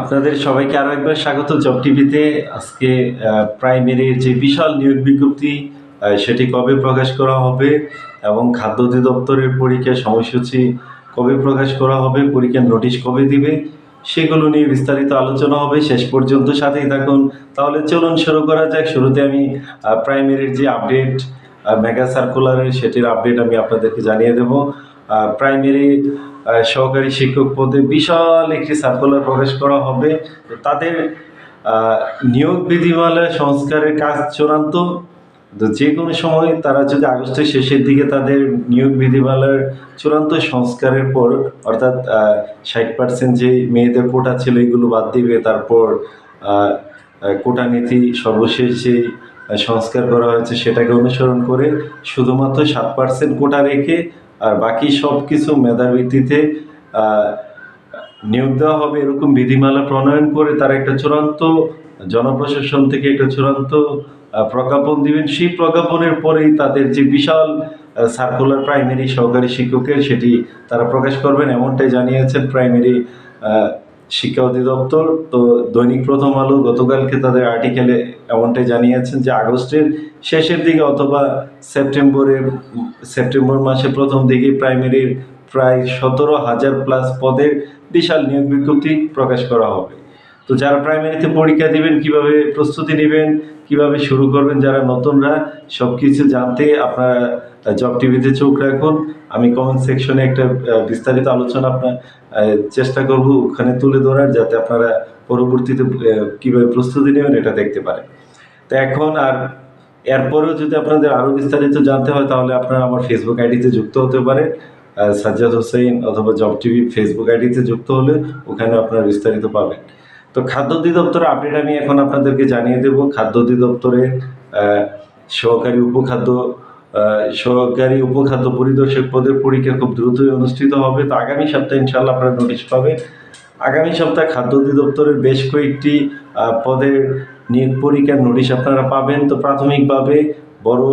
আপনাদের সবাইকে আরও একবার স্বাগত জব টিভিতে। আজকে প্রাইমারির যে বিশাল নিয়োগ বিজ্ঞপ্তি সেটি কবে প্রকাশ করা হবে এবং খাদ্য অধিদপ্তরের পরীক্ষার সময়সূচি কবে প্রকাশ করা হবে, পরীক্ষার নোটিশ কবে দিবে, সেগুলো নিয়ে বিস্তারিত আলোচনা হবে। শেষ পর্যন্ত সাথেই থাকুন। তাহলে চলুন শুরু করা যাক। শুরুতে আমি প্রাইমারির যে আপডেট মেগা সার্কুলারের সেটির আপডেট আমি আপনাদেরকে জানিয়ে দেব। প্রাইমারি সহকারী শিক্ষক পদে বিশাল একটি সার্কুলার প্রকাশ করা হবে। তো তাদের নিয়োগ বিধিমালা সংস্কারের কাজ চূড়ান্ত। তো যে কোনো সময় তারা যদি আগস্টের শেষের দিকে তাদের নিয়োগ বিধিমালার চূড়ান্ত সংস্কারের পর, অর্থাৎ ষাট পার্সেন্ট যে মেয়েদের কোটা ছিল এগুলো বাদ দিবে, তারপর কোটা নীতি সর্বশেষ যে সংস্কার করা হয়েছে সেটাকে অনুসরণ করে শুধুমাত্র সাত পার্সেন্ট কোটা রেখে আর বাকি সব কিছু মেধার ভিত্তিতে নিয়োগ দেওয়া হবে এরকম বিধিমালা প্রণয়ন করে তারা একটা চূড়ান্ত জনপ্রশাসন থেকে একটা চূড়ান্ত প্রজ্ঞাপন দিবেন। সেই প্রজ্ঞাপনের পরেই তাদের যে বিশাল সার্কুলার প্রাইমারি সহকারী শিক্ষকের সেটি তারা প্রকাশ করবেন। এমনটাই জানিয়েছেন প্রাইমারি শিক্ষা অধিদপ্তর, তো দৈনিক প্রথম আলো গতকালকে তাদের আর্টিকেলে এমনটাই জানিয়েছেন যে আগস্টের শেষের দিকে অথবা সেপ্টেম্বরের সেপ্টেম্বর মাসের প্রথম দিকে প্রাইমারির প্রায় সতেরো হাজার প্লাস পদের বিশাল নিয়োগ বিজ্ঞপ্তি প্রকাশ করা হবে। তো যারা প্রাইমারিতে পরীক্ষা দিবেন কীভাবে প্রস্তুতি নেবেন কীভাবে শুরু করবেন যারা নতুনরা সব কিছু জানতে আপনারা জব টিভিতে চোখ রাখুন। আমি কমেন্ট সেকশনে একটা বিস্তারিত আলোচনা আপনার চেষ্টা করব ওখানে তুলে ধরার যাতে আপনারা পরবর্তীতে কীভাবে প্রস্তুতি নেবেন এটা দেখতে পারেন। তো এখন আর এরপরেও যদি আপনাদের আরও বিস্তারিত জানতে হয় তাহলে আপনারা আমার ফেসবুক আইডিতে যুক্ত হতে আহ, সাজ্জাদ হোসেন অথবা জব টিভি ফেসবুক আইডিতে যুক্ত হলে ওখানে আপনারা বিস্তারিত পাবেন। তো খাদ্য অধিদপ্তরের আপডেট আমি এখন আপনাদেরকে জানিয়ে দেব। খাদ্য অধিদপ্তরে সহকারী উপখাদ্য সহকারী উপখাদ্য পরিদর্শক পদের পরীক্ষা খুব দ্রুতই অনুষ্ঠিত হবে। তো আগামী সপ্তাহে ইনশাল্লাহ আপনারা নোটিশ পাবেন। আগামী সপ্তাহে খাদ্য অধিদপ্তরের বেশ কয়েকটি পদের নিয়োগ পরীক্ষার নোটিশ আপনারা পাবেন। তো প্রাথমিকভাবে বড়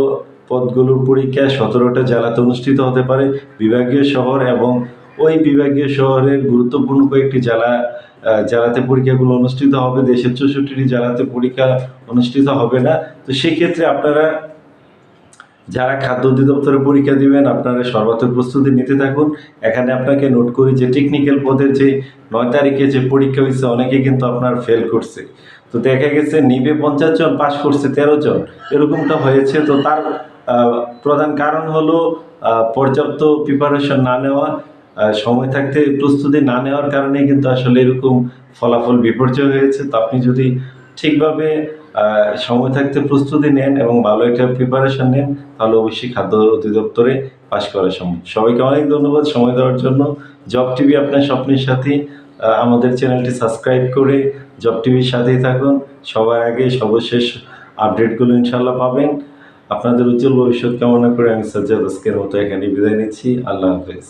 পদগুলোর পরীক্ষা সতেরোটা জেলাতে অনুষ্ঠিত হতে পারে। বিভাগীয় শহর এবং ওই বিভাগীয় শহরের গুরুত্বপূর্ণ কয়েকটি জেলা জেলাতে পরীক্ষাগুলো অনুষ্ঠিত হবে, দেশের চৌষট্টিটি জেলাতে পরীক্ষা অনুষ্ঠিত হবে না। তো সেক্ষেত্রে আপনারা যারা খাদ্য অধিদপ্তরে পরীক্ষা দিবেন, আপনারা সর্বাত্মক প্রস্তুতি নিতে থাকুন। এখানে আপনাকে নোট করি যে টেকনিক্যাল পদের যে নয় তারিখে যে পরীক্ষা হয়েছে, অনেকে কিন্তু আপনার ফেল করছে। তো দেখা গেছে, নিবে পঞ্চাশ জন, পাশ করছে তেরো জন। এরকমটা হয়েছে। তো তার প্রধান কারণ হলো পর্যাপ্ত প্রিপারেশন না নেওয়া। সময় থাকতে প্রস্তুতি না নেওয়ার কারণে কিন্তু আসলে এরকম ফলাফল বিপর্যয় হয়েছে। তো আপনি যদি ঠিকভাবে সময় থাকতে প্রস্তুতি নেন এবং ভালো একটা প্রিপারেশন নেন, তাহলে অবশ্যই খাদ্য অধিদপ্তরে পাশ করা সম্ভব। সবাইকে অনেক ধন্যবাদ সময় দেওয়ার জন্য। জব টিভি আপনার স্বপ্নের সাথে আমাদের চ্যানেলটি সাবস্ক্রাইব করে জব টিভির সাথেই থাকুন। সবার আগে সর্বশেষ আপডেটগুলো ইনশাল্লাহ পাবেন। আপনাদের উজ্জ্বল ভবিষ্যৎ কামনা করে আমি সাজ্জাদ আজকের মতো এখানে বিদায় নিচ্ছি। আল্লাহ হাফেজ।